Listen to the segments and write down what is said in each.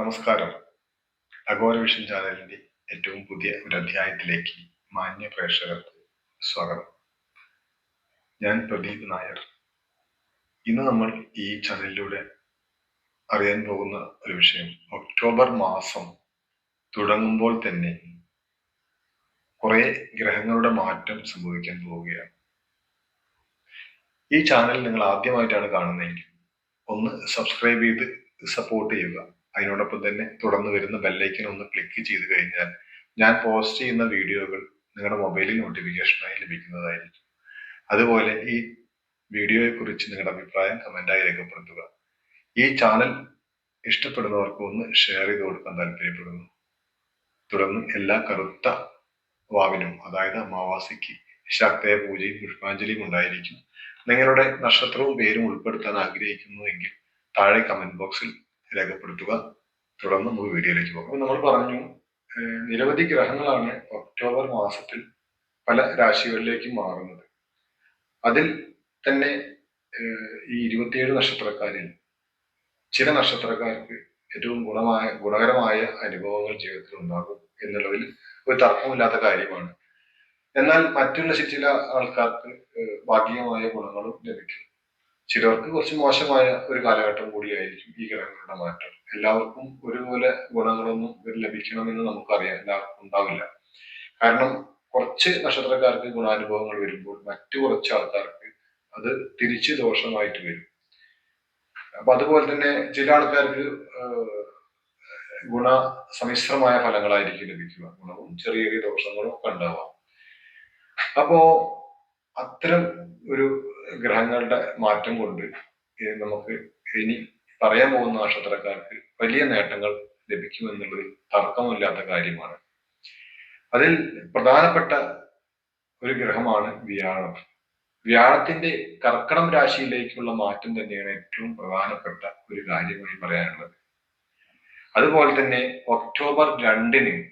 നമസ്കാരം. Agora vision ചാനലിന്റെ ഏറ്റവും പുതിയ ഒരു അധ്യായത്തിലേക്ക് മാന്യ പ്രേക്ഷകർക്ക് സ്വാഗതം. ഞാൻ പ്രദീപ് നായർ. ഇന്ന് നമ്മൾ ഈ ചാനലിലൂടെ അറിയാൻ പോകുന്ന ഒരു വിഷയം ഒക്ടോബർ മാസം തുടങ്ങുമ്പോൾ തന്നെ കുറെ ഗ്രഹങ്ങളുടെ മാറ്റം സംഭവിക്കാൻ പോവുകയാണ്. ഈ ചാനൽ നിങ്ങൾ ആദ്യമായിട്ടാണ് കാണുന്നതെങ്കിൽ ഒന്ന് സബ്സ്ക്രൈബ് ചെയ്ത് സപ്പോർട്ട് ചെയ്യുക. അതിനോടൊപ്പം തന്നെ തുടർന്ന് വരുന്ന ബെല്ലൈക്കൻ ഒന്ന് ക്ലിക്ക് ചെയ്ത് കഴിഞ്ഞാൽ ഞാൻ പോസ്റ്റ് ചെയ്യുന്ന വീഡിയോകൾ നിങ്ങളുടെ മൊബൈലിൽ നോട്ടിഫിക്കേഷനായി ലഭിക്കുന്നതായിരിക്കും. അതുപോലെ ഈ വീഡിയോയെ കുറിച്ച് നിങ്ങളുടെ അഭിപ്രായം കമന്റായി രേഖപ്പെടുത്തുക. ഈ ചാനൽ ഇഷ്ടപ്പെടുന്നവർക്ക് ഒന്ന് ഷെയർ ചെയ്ത് കൊടുക്കാൻ താല്പര്യപ്പെടുന്നു. തുടർന്ന് എല്ലാ കറുത്ത വാവിനും അതായത് അമാവാസിക്ക് ശക്തയ പൂജയും പുഷ്പാഞ്ജലിയും ഉണ്ടായിരിക്കും. നിങ്ങളുടെ നക്ഷത്രവും പേരും ഉൾപ്പെടുത്താൻ ആഗ്രഹിക്കുന്നുവെങ്കിൽ താഴെ കമന്റ് ബോക്സിൽ രേഖപ്പെടുത്തുക. തുടർന്ന് നമുക്ക് വീഡിയോയിലേക്ക് പോകാം. നമ്മൾ പറഞ്ഞു നിരവധി ഗ്രഹങ്ങളാണ് ഒക്ടോബർ മാസത്തിൽ പല രാശികളിലേക്കും മാറുന്നത്. അതിൽ തന്നെ ഈ ഇരുപത്തിയേഴ് നക്ഷത്രക്കാരിൽ ചില നക്ഷത്രക്കാർക്ക് ഏറ്റവും ഗുണമായ ഗുണകരമായ അനുഭവങ്ങൾ ജീവിതത്തിൽ ഉണ്ടാകും എന്നുള്ളതിൽ ഒരു തർക്കമില്ലാത്ത കാര്യമാണ്. എന്നാൽ മറ്റുള്ള ചില ആൾക്കാർക്ക് ഭാഗികമായ ഗുണങ്ങളും ലഭിക്കും. ചിലർക്ക് കുറച്ച് മോശമായ ഒരു കാലഘട്ടം കൂടിയായിരിക്കും ഈ ഗ്രഹങ്ങളുടെ മാറ്റം. എല്ലാവർക്കും ഒരുപോലെ ഗുണങ്ങളൊന്നും ലഭിക്കണമെന്ന് നമുക്കറിയാം. എല്ലാവർക്കും ഉണ്ടാവില്ല. കാരണം കുറച്ച് നക്ഷത്രക്കാർക്ക് ഗുണാനുഭവങ്ങൾ വരുമ്പോൾ മറ്റു കുറച്ച് ആൾക്കാർക്ക് അത് തിരിച്ച് ദോഷമായിട്ട് വരും. അപ്പൊ അതുപോലെ തന്നെ ചില ആൾക്കാർക്ക് ഗുണ സമ്മിശ്രമായ ഫലങ്ങളായിരിക്കും ലഭിക്കുക. ഗുണവും ചെറിയ ചെറിയ ദോഷങ്ങളും ഒക്കെ ഉണ്ടാവാം. അപ്പോ അത്തരം ഒരു ഗ്രഹങ്ങളുടെ മാറ്റം കൊണ്ട് നമുക്ക് ഇനി പറയാൻ പോകുന്ന നക്ഷത്രക്കാർക്ക് വലിയ നേട്ടങ്ങൾ ലഭിക്കുമെന്നുള്ളത് തർക്കമില്ലാത്ത കാര്യമാണ്. അതിൽ പ്രധാനപ്പെട്ട ഒരു ഗ്രഹമാണ് വ്യാഴം. വ്യാഴത്തിന്റെ കർക്കടം രാശിയിലേക്കുള്ള മാറ്റം തന്നെയാണ് ഏറ്റവും പ്രധാനപ്പെട്ട ഒരു കാര്യമായി പറയാനുള്ളത്. അതുപോലെ തന്നെ ഒക്ടോബർ രണ്ടിന്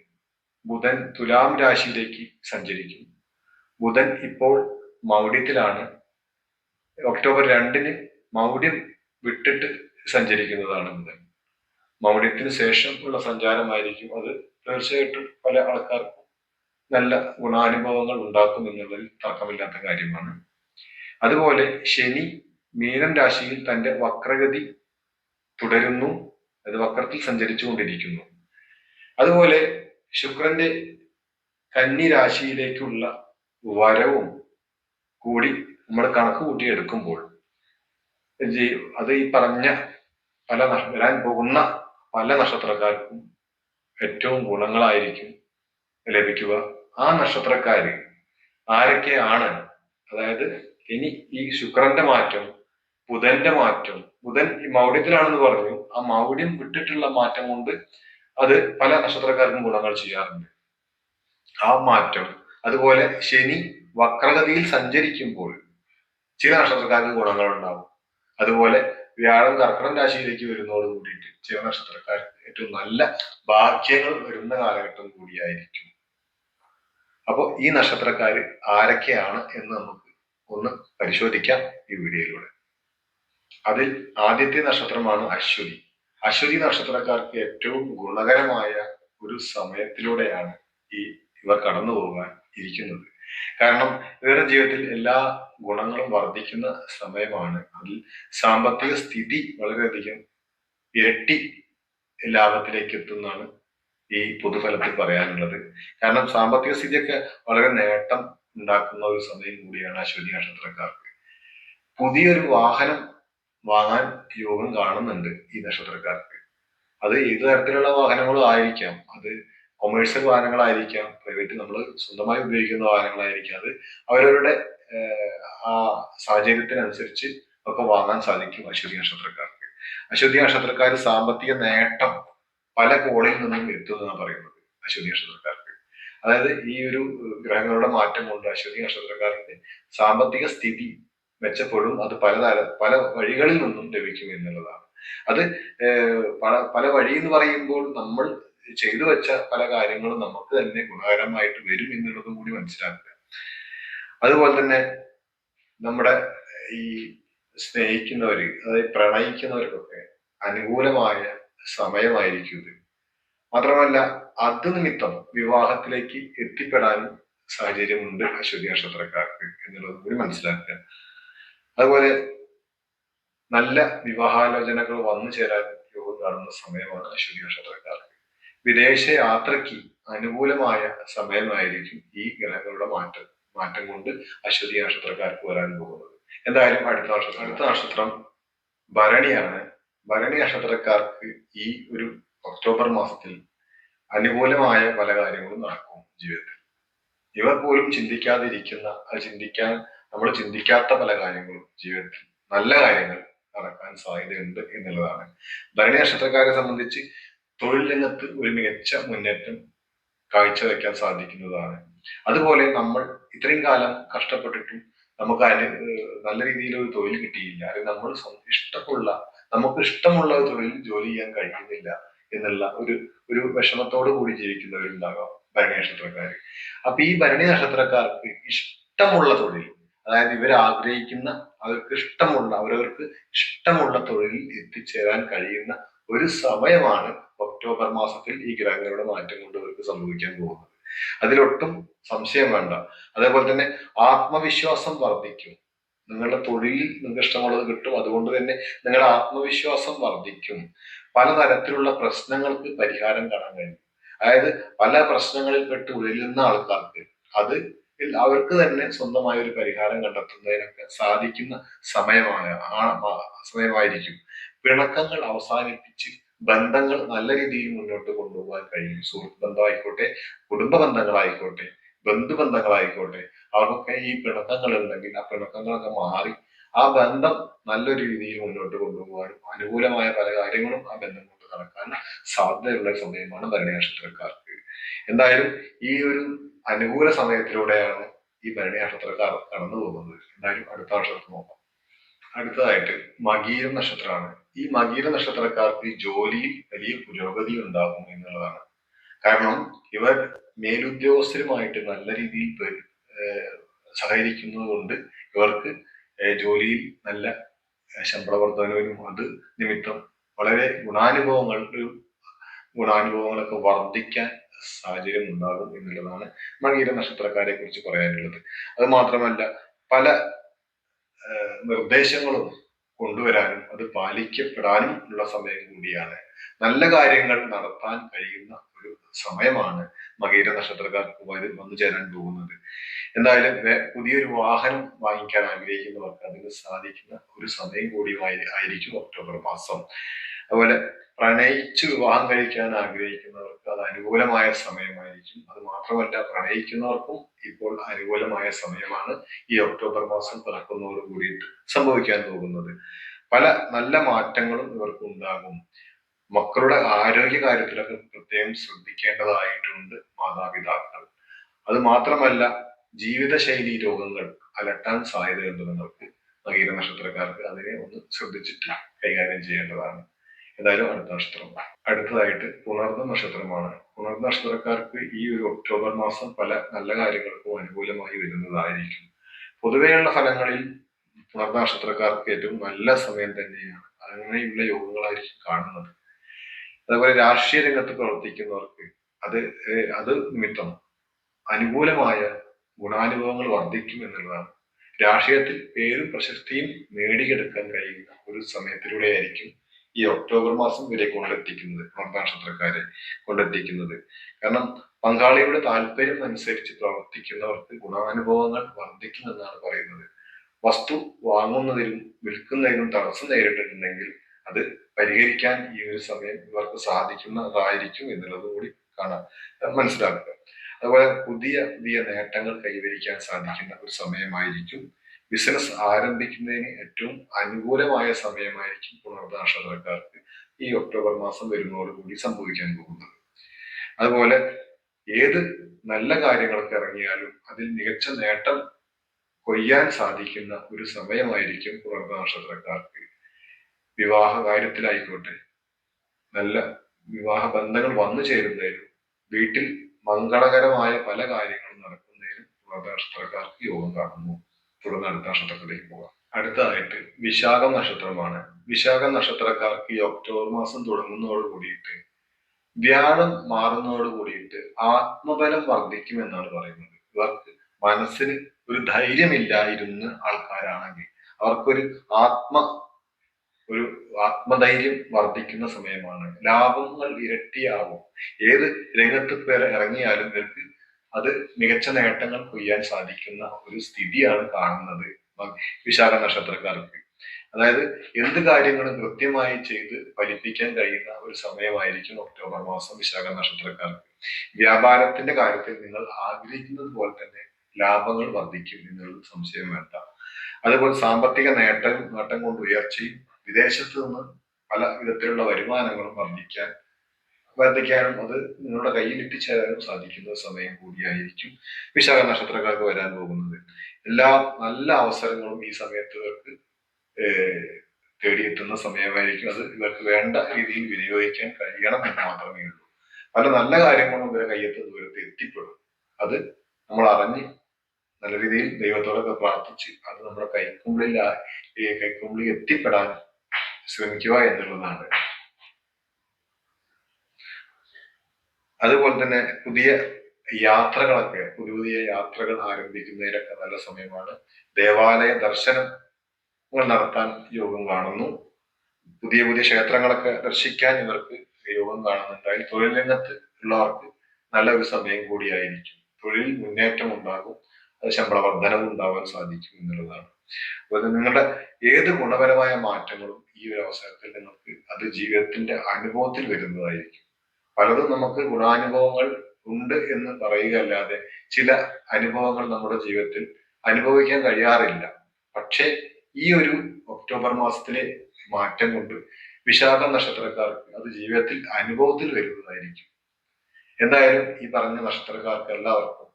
ബുധൻ തുലാം രാശിയിലേക്ക് സഞ്ചരിക്കും. ബുധൻ ഇപ്പോൾ മൗഢ്യത്തിലാണ്. ഒക്ടോബർ രണ്ടിന് മൗഢ്യം വിട്ടിട്ട് സഞ്ചരിക്കുന്നതാണ് ഇന്ന് മൗഢ്യത്തിന് ശേഷം ഉള്ള സഞ്ചാരമായിരിക്കും അത്. തീർച്ചയായിട്ടും പല ആൾക്കാർക്കും നല്ല ഗുണാനുഭവങ്ങൾ ഉണ്ടാക്കും എന്നുള്ളതിൽ തർക്കമില്ലാത്ത കാര്യമാണ്. അതുപോലെ ശനി മീനം രാശിയിൽ തന്റെ വക്രഗതി തുടരുന്നു. അത് വക്രത്തിൽ സഞ്ചരിച്ചുകൊണ്ടിരിക്കുന്നു. അതുപോലെ ശുക്രന്റെ കന്നി രാശിയിലേക്കുള്ള വരവും കൂടി നമ്മൾ കണക്ക് കൂട്ടി എടുക്കുമ്പോൾ അത് ഈ പറഞ്ഞ പല വരാൻ പോകുന്ന പല നക്ഷത്രക്കാർക്കും ഏറ്റവും ഗുണങ്ങളായിരിക്കും ലഭിക്കുക. ആ നക്ഷത്രക്കാര് ആരൊക്കെയാണ്? അതായത് ഇനി ഈ ശുക്രന്റെ മാറ്റം ബുധന്റെ മാറ്റം ബുധൻ ഈ മൗഢ്യത്തിലാണെന്ന് പറഞ്ഞു. ആ മൗഢ്യം വിട്ടിട്ടുള്ള മാറ്റം കൊണ്ട് അത് പല നക്ഷത്രക്കാർക്കും ഗുണങ്ങൾ ചെയ്യാറുണ്ട്. ആ മാറ്റം. അതുപോലെ ശനി വക്രഗതിയിൽ സഞ്ചരിക്കുമ്പോൾ ചില നക്ഷത്രക്കാർക്ക് ഗുണങ്ങൾ ഉണ്ടാവും അതുപോലെ വ്യാഴം കർക്കടം രാശിയിലേക്ക് വരുന്നതോട് കൂടിയിട്ട് ചില നക്ഷത്രക്കാർക്ക് ഏറ്റവും നല്ല ഭാഗ്യങ്ങൾ വരുന്ന കാലഘട്ടം കൂടിയായിരിക്കും. അപ്പോൾ ഈ നക്ഷത്രക്കാർ ആരൊക്കെയാണ് എന്ന് നമുക്ക് ഒന്ന് പരിശോധിക്കാം ഈ വീഡിയോയിലൂടെ. അതിൽ ആദ്യത്തെ നക്ഷത്രമാണ് അശ്വതി. അശ്വതി നക്ഷത്രക്കാർക്ക് ഏറ്റവും ഗുണകരമായ ഒരു സമയത്തിലൂടെയാണ് ഈ ഇവർ കടന്നു പോകാൻ ഇരിക്കുന്നത്. കാരണം ഇവരുടെ ജീവിതത്തിൽ എല്ലാ ഗുണങ്ങളും വർദ്ധിക്കുന്ന സമയമാണ്. അതിൽ സാമ്പത്തിക സ്ഥിതി വളരെയധികം ഇരട്ടി ലാഭത്തിലേക്ക് എത്തുന്നതാണ് ഈ പൊതുഫലത്തിൽ പറയാനുള്ളത്. കാരണം സാമ്പത്തിക സ്ഥിതിയൊക്കെ വളരെ നേട്ടം ഉണ്ടാക്കുന്ന ഒരു സമയം കൂടിയാണ് അശ്വതി നക്ഷത്രക്കാർക്ക് പുതിയൊരു വാഹനം വാങ്ങാൻ യോഗം കാണുന്നുണ്ട് ഈ നക്ഷത്രക്കാർക്ക് അത് ഏത് തരത്തിലുള്ള വാഹനങ്ങളും ആയിരിക്കാം. അത് കൊമേഴ്സ്യൽ വാഹനങ്ങളായിരിക്കാം പ്രൈവറ്റ് നമ്മൾ സ്വന്തമായി ഉപയോഗിക്കുന്ന വാഹനങ്ങളായിരിക്കാം. അത് അവരവരുടെ ആ സാഹചര്യത്തിനനുസരിച്ച് ഒക്കെ വാങ്ങാൻ സാധിക്കും അശ്വതി നക്ഷത്രക്കാർക്ക്. അശ്വതി നക്ഷത്രക്കാർ സാമ്പത്തിക നേട്ടം പല കോളിൽ നിന്നും എത്തുന്നതാണ് പറയുന്നത് അശ്വതി നക്ഷത്രക്കാർക്ക്. അതായത് ഈ ഒരു ഗ്രഹങ്ങളുടെ മാറ്റം കൊണ്ട് അശ്വതി നക്ഷത്രക്കാർക്ക് സാമ്പത്തിക സ്ഥിതി മെച്ചപ്പെടും അത് പലതര പല വഴികളിൽ നിന്നും ലഭിക്കും എന്നുള്ളതാണ്. അത് പല പല വഴി എന്ന് പറയുമ്പോൾ നമ്മൾ ചെയ്തു വെച്ച പല കാര്യങ്ങളും നമുക്ക് തന്നെ ഗുണകരമായിട്ട് വരും എന്നുള്ളതും കൂടി മനസ്സിലാക്കുക. അതുപോലെ തന്നെ നമ്മുടെ ഈ സ്നേഹിക്കുന്നവർ അതായത് പ്രണയിക്കുന്നവർക്കൊക്കെ അനുകൂലമായ സമയമായിരിക്കും ഇത്. മാത്രമല്ല അത് നിമിത്തം വിവാഹത്തിലേക്ക് എത്തിപ്പെടാനും സാഹചര്യമുണ്ട് അശ്വതി നക്ഷത്രക്കാർക്ക് എന്നുള്ളത് കൂടി മനസ്സിലാക്കുക. അതുപോലെ നല്ല വിവാഹാലോചനകൾ വന്നു ചേരാൻ യോഗം കാണുന്ന സമയമാണ് അശ്വതി നക്ഷത്രക്കാർക്ക്. വിദേശ യാത്രയ്ക്ക് അനുകൂലമായ സമയമായിരിക്കും ഈ ഗ്രഹങ്ങളുടെ മാറ്റം മാറ്റം കൊണ്ട് അശ്വതി നക്ഷത്രക്കാർക്ക് വരാൻ പോകുന്നത്. എന്തായാലും അടുത്ത നക്ഷത്രം അടുത്ത നക്ഷത്രം ഭരണിയാണ്. ഭരണി നക്ഷത്രക്കാർക്ക് ഈ ഒരു ഒക്ടോബർ മാസത്തിൽ അനുകൂലമായ പല കാര്യങ്ങളും നടക്കും ജീവിതത്തിൽ. ഇവർ പോലും ചിന്തിക്കാതിരിക്കുന്ന ചിന്തിക്കാൻ നമ്മൾ ചിന്തിക്കാത്ത പല കാര്യങ്ങളും ജീവിതത്തിൽ നല്ല കാര്യങ്ങൾ നടക്കാൻ സാധ്യതയുണ്ട് എന്നുള്ളതാണ്. ഭരണി നക്ഷത്രക്കാരെ സംബന്ധിച്ച് തൊഴിൽ രംഗത്ത് ഒരു മികച്ച മുന്നേറ്റം കാഴ്ചവെക്കാൻ സാധിക്കുന്നതാണ്. അതുപോലെ നമ്മൾ ഇത്രയും കാലം കഷ്ടപ്പെട്ടിട്ടും നമുക്ക് അതിന് നല്ല രീതിയിൽ ഒരു തൊഴിൽ കിട്ടിയില്ല. അല്ലെങ്കിൽ നമ്മൾ ഇഷ്ടമുള്ള നമുക്ക് ഇഷ്ടമുള്ള ഒരു തൊഴിൽ ജോലി ചെയ്യാൻ കഴിയുന്നില്ല എന്നുള്ള ഒരു ഒരു വിഷമത്തോടു കൂടി ജീവിക്കുന്നവരുണ്ടാകാം ഭരണി നക്ഷത്രക്കാർ അപ്പൊ ഈ ഭരണി നക്ഷത്രക്കാർക്ക് ഇഷ്ടമുള്ള തൊഴിൽ അതായത് ഇവർ ആഗ്രഹിക്കുന്ന അവർക്ക് ഇഷ്ടമുള്ള അവരവർക്ക് ഇഷ്ടമുള്ള തൊഴിലിൽ എത്തിച്ചേരാൻ കഴിയുന്ന ഒരു സമയമാണ് ഒക്ടോബർ മാസത്തിൽ ഈ ഗ്രഹങ്ങളുടെ മാറ്റം കൊണ്ട് അവർക്ക് സംഭവിക്കാൻ പോകുന്നത്. അതിലൊട്ടും സംശയം വേണ്ട. അതേപോലെ തന്നെ ആത്മവിശ്വാസം വർദ്ധിക്കും. നിങ്ങളുടെ തൊഴിലിൽ നിങ്ങൾക്ക് ഇഷ്ടമുള്ളത് കിട്ടും. അതുകൊണ്ട് തന്നെ നിങ്ങളുടെ ആത്മവിശ്വാസം വർദ്ധിക്കും. പലതരത്തിലുള്ള പ്രശ്നങ്ങൾക്ക് പരിഹാരം കാണാൻ കഴിയും. അതായത് പല പ്രശ്നങ്ങളിൽ പെട്ട് ഉഴലുന്ന ആൾക്കാർക്ക് അത് അവർക്ക് തന്നെ സ്വന്തമായ ഒരു പരിഹാരം കണ്ടെത്തുന്നതിനൊക്കെ സാധിക്കുന്ന സമയമായ സമയമായിരിക്കും. പിണക്കങ്ങൾ അവസാനിപ്പിച്ച് ബന്ധങ്ങൾ നല്ല രീതിയിൽ മുന്നോട്ട് കൊണ്ടുപോകാൻ കഴിയും. സുഹൃത്ത് ബന്ധമായിക്കോട്ടെ കുടുംബ ബന്ധങ്ങളായിക്കോട്ടെ ബന്ധുബന്ധങ്ങളായിക്കോട്ടെ അവർക്കൊക്കെ ഈ പിണക്കങ്ങൾ ഉണ്ടെങ്കിൽ ആ പിണക്കങ്ങളൊക്കെ മാറി ആ ബന്ധം നല്ലൊരു രീതിയിൽ മുന്നോട്ട് കൊണ്ടുപോകാനും അനുകൂലമായ പല കാര്യങ്ങളും ആ ബന്ധം കൊണ്ട് നടക്കാൻ സാധ്യതയുള്ള സമയമാണ് ഭരണി നക്ഷത്രക്കാർക്ക് എന്തായാലും ഈ ഒരു അനുകൂല സമയത്തിലൂടെയാണ് ഈ ഭരണി നക്ഷത്രക്കാർ കടന്നു പോകുന്നത് എന്തായാലും അടുത്ത വർഷത്ത് നോക്കാം. അടുത്തതായിട്ട് മകീരം നക്ഷത്രമാണ്. ഈ മകീര നക്ഷത്രക്കാർക്ക് ജോലിയിൽ വലിയ പുരോഗതി ഉണ്ടാകും എന്നുള്ളതാണ്. കാരണം ഇവർ മേലുദ്യോഗസ്ഥരുമായിട്ട് നല്ല രീതിയിൽ സഹകരിക്കുന്നത് കൊണ്ട് ഇവർക്ക് ജോലിയിൽ നല്ല ശമ്പള അത് നിമിത്തം വളരെ ഗുണാനുഭവങ്ങൾ ഗുണാനുഭവങ്ങളൊക്കെ വർദ്ധിക്കാൻ സാഹചര്യം ഉണ്ടാകും എന്നുള്ളതാണ് മകീര നക്ഷത്രക്കാരെ കുറിച്ച് പറയാനുള്ളത്. അത് മാത്രമല്ല പല നിർദ്ദേശങ്ങളും കൊണ്ടുവരാനും അത് പാലിക്കപ്പെടാനും ഉള്ള സമയം കൂടിയാണ്. നല്ല കാര്യങ്ങൾ നടത്താൻ കഴിയുന്ന ഒരു സമയമാണ് മകീര നക്ഷത്രക്കാർക്ക് വന്നു ചേരാൻ പോകുന്നത്. എന്തായാലും പുതിയൊരു വാഹനം വാങ്ങിക്കാൻ ആഗ്രഹിക്കുന്നവർക്ക് അതിന് സാധിക്കുന്ന ഒരു സമയം കൂടി ആയിരിക്കും ഒക്ടോബർ മാസം. അതുപോലെ പ്രണയിച്ച് വിവാഹം കഴിക്കാൻ ആഗ്രഹിക്കുന്നവർക്ക് അത് അനുകൂലമായ സമയമായിരിക്കും. അത് മാത്രമല്ല പ്രണയിക്കുന്നവർക്കും ഇപ്പോൾ അനുകൂലമായ സമയമാണ് ഈ ഒക്ടോബർ മാസം പിറക്കുന്നതോട് കൂടിയിട്ട് സംഭവിക്കാൻ പോകുന്നത്. പല നല്ല മാറ്റങ്ങളും ഇവർക്ക് ഉണ്ടാകും. മക്കളുടെ ആരോഗ്യ കാര്യത്തിലൊക്കെ പ്രത്യേകം ശ്രദ്ധിക്കേണ്ടതായിട്ടുണ്ട് മാതാപിതാക്കൾ. അത് മാത്രമല്ല ജീവിതശൈലി രോഗങ്ങൾ അലട്ടാൻ സാധ്യതയുണ്ട് നിങ്ങൾക്ക്. നഗീര നക്ഷത്രക്കാർക്ക് അതിനെ ഒന്ന് ശ്രദ്ധിച്ചിട്ട് കൈകാര്യം ചെയ്യേണ്ടതാണ്. എന്തായാലും അടുത്ത നക്ഷത്രം. അടുത്തതായിട്ട് പുണർന്ന നക്ഷത്രമാണ്. പുണർന്ന നക്ഷത്രക്കാർക്ക് ഈ ഒരു ഒക്ടോബർ മാസം പല നല്ല കാര്യങ്ങൾക്കും അനുകൂലമായി വരുന്നതായിരിക്കും. പൊതുവെയുള്ള ഫലങ്ങളിൽ പുണർന്ന നക്ഷത്രക്കാർക്ക് ഏറ്റവും നല്ല സമയം തന്നെയാണ്. അങ്ങനെയുള്ള യോഗങ്ങളായിരിക്കും കാണുന്നത്. അതേപോലെ രാഷ്ട്രീയ രംഗത്ത് പ്രവർത്തിക്കുന്നവർക്ക് അത് അത് നിമിത്തം അനുകൂലമായ ഗുണാനുഭവങ്ങൾ വർദ്ധിക്കും എന്നുള്ളതാണ്. രാഷ്ട്രീയത്തിൽ പേരും പ്രശസ്തിയും നേടിയെടുക്കാൻ കഴിയുന്ന ഒരു സമയത്തിലൂടെയായിരിക്കും ഈ ഒക്ടോബർ മാസം വരെ കൊണ്ടെത്തിക്കുന്നത് നക്ഷത്രക്കാരെ കൊണ്ടെത്തിക്കുന്നത്. കാരണം പങ്കാളിയുടെ താല്പര്യം അനുസരിച്ച് പ്രവർത്തിക്കുന്നവർക്ക് ഗുണാനുഭവങ്ങൾ വർദ്ധിക്കുമെന്നാണ് പറയുന്നത്. വസ്തു വാങ്ങുന്നതിലും വിൽക്കുന്നതിലും തടസ്സം നേരിട്ടിട്ടുണ്ടെങ്കിൽ അത് പരിഹരിക്കാൻ ഈ ഒരു സമയം ഇവർക്ക് സാധിക്കുന്നതായിരിക്കും എന്നുള്ളത് കൂടി കാണാം മനസ്സിലാക്കുക. അതുപോലെ പുതിയ പുതിയ നേട്ടങ്ങൾ കൈവരിക്കാൻ സാധിക്കുന്ന ഒരു സമയമായിരിക്കും ബിസിനസ് ആരംഭിക്കുന്നതിന് ഏറ്റവും അനുകൂലമായ സമയമായിരിക്കും പുനർദാക്ഷതക്കാർക്ക് ഈ ഒക്ടോബർ മാസം വരുന്നതോടുകൂടി സംഭവിക്കാൻ പോകുന്നത്. അതുപോലെ ഏത് നല്ല കാര്യങ്ങൾക്ക് ഇറങ്ങിയാലും അതിൽ മികച്ച നേട്ടം കൊയ്യാൻ സാധിക്കുന്ന ഒരു സമയമായിരിക്കും പുനർദാക്ഷതക്കാർക്ക് വിവാഹ കാര്യത്തിലായിക്കോട്ടെ. നല്ല വിവാഹ ബന്ധങ്ങൾ വന്നു ചേരുന്നതിനും വീട്ടിൽ മംഗളകരമായ പല കാര്യങ്ങളും നടക്കുന്നതിനും പുനർദാക്ഷതക്കാർക്ക് യോഗം കാണുന്നു. തുടർന്ന് അടുത്ത നക്ഷത്രത്തിലേക്ക് പോകാം അടുത്തതായിട്ട് വിശാഖ നക്ഷത്രമാണ്. വിശാഖ നക്ഷത്രക്കാർക്ക് ഈ ഒക്ടോബർ മാസം തുടങ്ങുന്നതോട് കൂടിയിട്ട് ധ്യാനം മാറുന്നതോട് കൂടിയിട്ട് ആത്മബലം വർദ്ധിക്കുമെന്നാണ് പറയുന്നത്. ഇവർക്ക് മനസ്സിന് ഒരു ധൈര്യമില്ലായിരുന്ന ആൾക്കാരാണെങ്കിൽ അവർക്കൊരു ആത്മ ഒരു ആത്മധൈര്യം വർദ്ധിക്കുന്ന സമയമാണ്. ലാഭങ്ങൾ ഇരട്ടിയാവും ഏത് രംഗത്ത് ഇറങ്ങിയാലും ഇവർക്ക് അത് മികച്ച നേട്ടങ്ങൾ കൊയ്യാൻ സാധിക്കുന്ന ഒരു സ്ഥിതിയാണ് കാണുന്നത് വിശാഖ നക്ഷത്രക്കാർക്ക്. അതായത് എന്ത് കാര്യങ്ങളും കൃത്യമായി ചെയ്ത് ഫലിപ്പിക്കാൻ കഴിയുന്ന ഒരു സമയമായിരിക്കും ഒക്ടോബർ മാസം വിശാഖ നക്ഷത്രക്കാർക്ക്. വ്യാപാരത്തിന്റെ കാര്യത്തിൽ നിങ്ങൾ ആഗ്രഹിക്കുന്നത് പോലെ തന്നെ ലാഭങ്ങൾ വർദ്ധിക്കും എന്നുള്ളത് സംശയം വേണ്ട. അതുപോലെ സാമ്പത്തിക നേട്ടം നേട്ടം കൊണ്ട് ഉയർച്ചയും വിദേശത്ത് നിന്ന് പല വിധത്തിലുള്ള വരുമാനങ്ങളും വർദ്ധിക്കാൻ വർദ്ധിക്കാനും അത് നിങ്ങളുടെ കയ്യിൽ എത്തിച്ചേരാനും സാധിക്കുന്ന സമയം കൂടിയായിരിക്കും വിശാഖ നക്ഷത്രക്കാർക്ക് വരാൻ പോകുന്നത്. എല്ലാ നല്ല അവസരങ്ങളും ഈ സമയത്ത് ഇവർക്ക് തേടിയെത്തുന്ന സമയമായിരിക്കും. അത് ഇവർക്ക് വേണ്ട രീതിയിൽ വിനിയോഗിക്കാൻ കഴിയണം എന്ന് മാത്രമേ ഉള്ളൂ. പല നല്ല കാര്യങ്ങളും ഇവരെ കയ്യെത്ത ദൂരത്ത് എത്തിപ്പെടും. അത് നമ്മൾ അറിഞ്ഞ് നല്ല രീതിയിൽ ദൈവത്തോടൊക്കെ പ്രാർത്ഥിച്ച് അത് നമ്മുടെ കൈക്കുമ്പിളിൽ കൈക്കുമ്പിളിൽ എത്തിപ്പെടാൻ ശ്രമിക്കുക എന്നുള്ളതാണ്. അതുപോലെ തന്നെ പുതിയ യാത്രകളൊക്കെ പുതിയ പുതിയ യാത്രകൾ ആരംഭിക്കുന്നതിനൊക്കെ നല്ല സമയമാണ്. ദേവാലയ ദർശനങ്ങൾ നടത്താൻ യോഗം കാണുന്നു. പുതിയ പുതിയ ക്ഷേത്രങ്ങളൊക്കെ ദർശിക്കാൻ ഇവർക്ക് യോഗം കാണുന്നുണ്ടായി തൊഴിൽ രംഗത്ത് ഉള്ളവർക്ക് നല്ല ഒരു സമയം കൂടിയായിരിക്കും. തൊഴിൽ മുന്നേറ്റം ഉണ്ടാകും. അത് ശമ്പള വർധനവ് ഉണ്ടാവാൻ സാധിക്കും എന്നുള്ളതാണ്. അതുപോലെ നിങ്ങളുടെ ഏത് ഗുണപരമായ മാറ്റങ്ങളും ഈ ഒരു അവസരത്തിൽ നിങ്ങൾക്ക് അത് ജീവിതത്തിന്റെ അനുഭവത്തിൽ വരുന്നതായിരിക്കും. പലതും നമുക്ക് ഗുണാനുഭവങ്ങൾ ഉണ്ട് എന്ന് പറയുകയല്ലാതെ ചില അനുഭവങ്ങൾ നമ്മുടെ ജീവിതത്തിൽ അനുഭവിക്കാൻ കഴിയാറില്ല. പക്ഷെ ഈ ഒരു ഒക്ടോബർ മാസത്തിലെ മാറ്റം കൊണ്ട് വിശാഖ നക്ഷത്രക്കാർക്ക് അത് ജീവിതത്തിൽ അനുഭവത്തിൽ വരുന്നതായിരിക്കും. എന്തായാലും ഈ പറഞ്ഞ നക്ഷത്രക്കാർക്ക് എല്ലാവർക്കും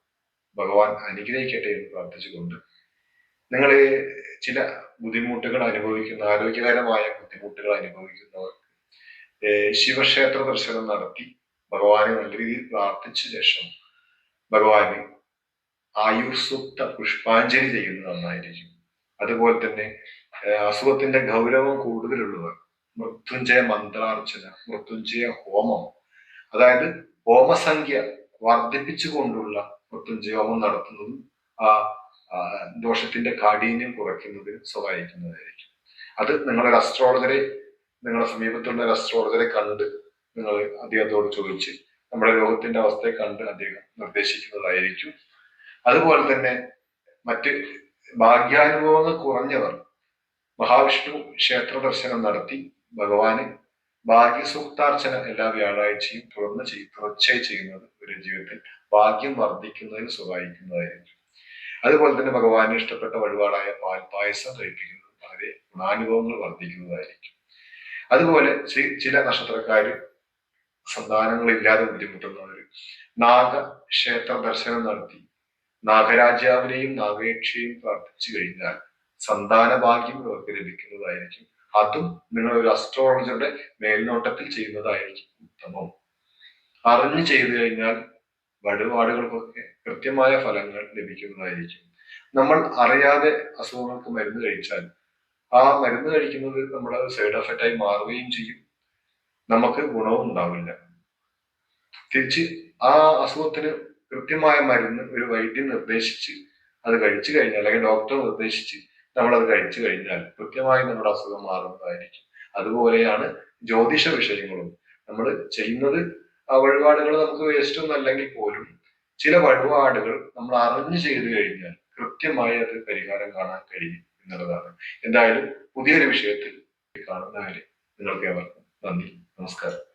ഭഗവാൻ അനുഗ്രഹിക്കട്ടെ എന്ന് പ്രാർത്ഥിച്ചുകൊണ്ട് നിങ്ങൾ ചില ബുദ്ധിമുട്ടുകൾ അനുഭവിക്കുന്ന ആരോഗ്യകരമായ ബുദ്ധിമുട്ടുകൾ അനുഭവിക്കുന്നവർക്ക് ശിവക്ഷേത്ര ദർശനം നടത്തി. ഭഗവാനെ നല്ല രീതിയിൽ പ്രാർത്ഥിച്ച ശേഷം ഭഗവാന് ആയുസുപ്ത പുഷ്പാഞ്ജലി ചെയ്യുന്നത് നന്നായിരിക്കും. അതുപോലെ തന്നെ അസുഖത്തിന്റെ ഗൗരവം കൂടുതലുള്ളവർ മൃത്യുഞ്ജയ മന്ത്രാർച്ചന മൃത്യുഞ്ജയ ഹോമം. അതായത് ഹോമസംഖ്യ വർദ്ധിപ്പിച്ചുകൊണ്ടുള്ള മൃത്യുഞ്ജയ ഹോമം നടത്തുന്നതും ആ ദോഷത്തിന്റെ കാഠിന്യം കുറയ്ക്കുന്നതിന് സഹായിക്കുന്നതായിരിക്കും. അത് നിങ്ങളൊരു അസ്ട്രോളജറെ നിങ്ങളുടെ സമീപത്തുള്ള ഒരു അസ്ട്രോളജറെ കണ്ട് നിങ്ങൾ അദ്ദേഹത്തോട് ചോദിച്ച് നമ്മുടെ രോഗത്തിന്റെ അവസ്ഥയെ കണ്ട് അദ്ദേഹം നിർദ്ദേശിക്കുന്നതായിരിക്കും. അതുപോലെ തന്നെ മറ്റ് ഭാഗ്യാനുഭവങ്ങൾ കുറഞ്ഞവർ മഹാവിഷ്ണു ക്ഷേത്ര ദർശനം നടത്തി ഭഗവാന് ഭാഗ്യസൂക്താർച്ചന എല്ലാ വ്യാഴാഴ്ചയും തുറന്ന് ചെയ്യും തുടർച്ചയായി ചെയ്യുന്നത് ഒരു ജീവിതത്തിൽ ഭാഗ്യം വർദ്ധിക്കുന്നതിന് സഹായിക്കുന്നതായിരിക്കും അതുപോലെ തന്നെ ഭഗവാന് ഇഷ്ടപ്പെട്ട വഴിപാടായ പാൽപായസം കഴിപ്പിക്കുന്നത് വളരെ ഗുണാനുഭവങ്ങൾ വർദ്ധിക്കുന്നതായിരിക്കും. അതുപോലെ ചില നക്ഷത്രക്കാർ സന്താനങ്ങളില്ലാതെ ബുദ്ധിമുട്ടുന്നവർ നാഗ ക്ഷേത്ര ദർശനം നടത്തി. നാഗരാജാവിനെയും നാഗേക്ഷയും പ്രാർത്ഥിച്ചു കഴിഞ്ഞാൽ സന്താന ഭാഗ്യം അവർക്ക് ലഭിക്കുന്നതായിരിക്കും. അതും നിങ്ങൾ ഒരു അസ്ട്രോളജറുടെ മേൽനോട്ടത്തിൽ ചെയ്യുന്നതായിരിക്കും ഉത്തമം. അറിഞ്ഞു ചെയ്തു കഴിഞ്ഞാൽ വഴിപാടുകൾക്കൊക്കെ കൃത്യമായ ഫലങ്ങൾ ലഭിക്കുന്നതായിരിക്കും. നമ്മൾ അറിയാതെ അസുഖങ്ങൾക്ക് മരുന്ന് കഴിച്ചാൽ ആ മരുന്ന് കഴിക്കുന്നത് നമ്മുടെ സൈഡ് എഫക്റ്റ് ആയി മാറുകയും ചെയ്യും. നമുക്ക് ഗുണവും ഉണ്ടാവില്ല. തിരിച്ച് ആ അസുഖത്തിന് കൃത്യമായ മരുന്ന് ഒരു വൈദ്യൻ നിർദ്ദേശിച്ച് അത് കഴിച്ചു കഴിഞ്ഞാൽ അല്ലെങ്കിൽ ഡോക്ടർ നിർദ്ദേശിച്ച് നമ്മൾ അത് കഴിച്ചു കഴിഞ്ഞാൽ കൃത്യമായി നമ്മുടെ അസുഖം മാറുന്നതായിരിക്കും. അതുപോലെയാണ് ജ്യോതിഷ വിഷയങ്ങളും. നമ്മൾ ചെയ്യുന്നത് ആ വഴിപാടുകൾ നമുക്ക് വേസ്റ്റ് ഒന്നും അല്ലെങ്കിൽ പോലും ചില വഴിപാടുകൾ നമ്മൾ അറിഞ്ഞു ചെയ്തു കഴിഞ്ഞാൽ കൃത്യമായി അത് പരിഹാരം കാണാൻ കഴിയും. എന്നുള്ളതാണ്. എന്തായാലും പുതിയൊരു വിഷയത്തിൽ കാണുന്നവരെ നിങ്ങൾക്ക് ഏവർക്കും നന്ദി. നമസ്കാരം.